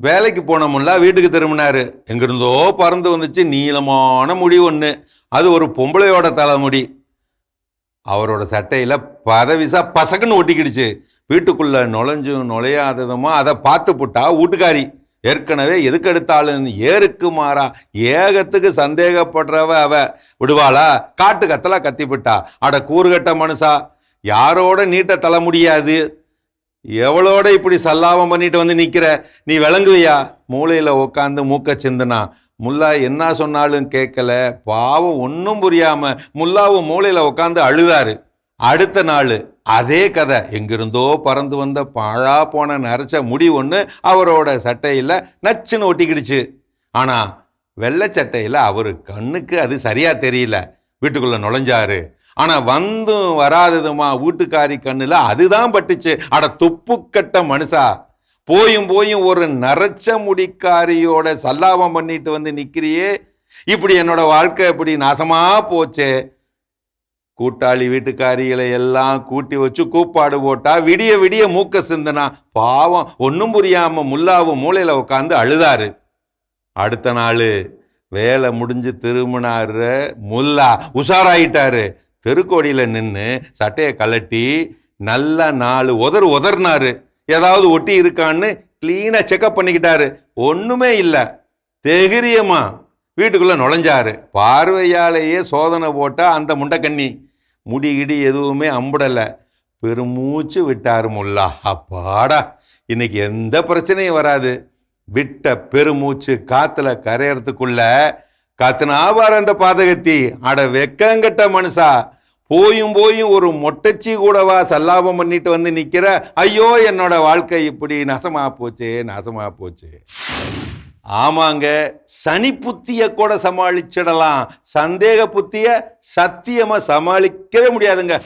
வேலைக்கு போன முல்லா வீட்டுக்கு திரும்பினார். எங்கிருந்தோ பறந்து வந்துச்சு நீளமான முடி ஒன்று அது ஒரு பொம்பளையோட தலைமுடி அவரோட சட்டையில் பதவிசா பசக்குன்னு ஒட்டிக்கிடுச்சு. வீட்டுக்குள்ள நுழைஞ்சும் நுழையாததுமா அதை பார்த்து புட்டா வீட்டுக்காரி ஏற்கனவே எதுக்கு எடுத்தாலும் ஏருக்கு மாறா. ஏகத்துக்கு சந்தேகப்படுறவ அவ. விடுவாளா? காட்டு கத்தலா கத்தி விட்டா அட கூறுகட்ட மனுஷா. யாரோட நீட்ட தலை முடியாது எவளோட இப்படி சல்லாபம் பண்ணிட்டு வந்து நிற்கிற நீ விளங்குவியா மூளையில் உட்காந்து மூக்க சிந்துனா. முல்லா என்ன சொன்னாலும் கேட்கல. பாவம் ஒன்றும் புரியாமல் முல்லாவும் மூளையில் உட்காந்து அழுதாரு. அடுத்த நாள் அதே கதை. எங்கிருந்தோ பறந்து வந்த பாழா போன நரைச்ச முடி ஒன்று அவரோட சட்டையில் நச்சுன்னு ஒட்டிக்கிடுச்சு. ஆனால் வெள்ளை சட்டையில் அவர் கண்ணுக்கு அது சரியாக தெரியல. வீட்டுக்குள்ளே நுழைஞ்சாரு. ஆனால் வந்தும் வராததுமா வீட்டுக்காரி கண்ணில் அதுதான் பட்டுச்சு. அட துப்புக்கட்ட மனுஷா. போயும் போயும் ஒரு நரைச்ச முடிக்காரியோட சல்லாபம் பண்ணிட்டு வந்து நிற்கிறியே இப்படி என்னோட வாழ்க்கை இப்படி நாசமாக போச்சே. கூட்டாளி வீட்டுக்காரிகளை எல்லாம் கூட்டி வச்சு கூப்பாடு போட்டா விடிய விடிய மூக்க சிந்தனா. பாவம் ஒன்றும் புரியாம முல்லாவும் மூளையில் உட்காந்து அழுதாரு. அடுத்த நாள் வேலை முடிஞ்சு திரும்பினாரு முல்லா உஷாராயிட்டாரு. தெருக்கோடியில் நின்று சட்டையை கலட்டி நல்ல நாலு உதறு உதறினாரு. ஏதாவது ஒட்டி இருக்கான்னு க்ளீனாக செக்கப் பண்ணிக்கிட்டாரு. ஒன்றுமே இல்லை. தெகிரியமா வீட்டுக்குள்ளே நுழைஞ்சாரு. பார்வையாலேயே சோதனை போட்டால் அந்த முண்டக்கண்ணி. முடி கிடி எதுவுமே அம்புடலை. பெருமூச்சு விட்டாரு முல்லா. அப்பாடா. இன்னைக்கு எந்த பிரச்சனையும் வராது. விட்ட பெருமூச்சு காற்றுல கரையறதுக்குள்ள காத்துனா பாரு அந்த பாதகத்தி. அட வெக்கங்கட்ட மனுஷா. போயும் போயும் ஒரு மொட்டச்சி கூடவா சல்லாபம் பண்ணிட்டு வந்து நிற்கிற ஐயோ என்னோட வாழ்க்கை இப்படி நாசமா போச்சு நாசமா போச்சு. ஆமாங்க சனி புத்திய கூட சமாளிச்சிடலாம். சந்தேக புத்திய சத்தியமா சமாளிக்கவே முடியாதுங்க.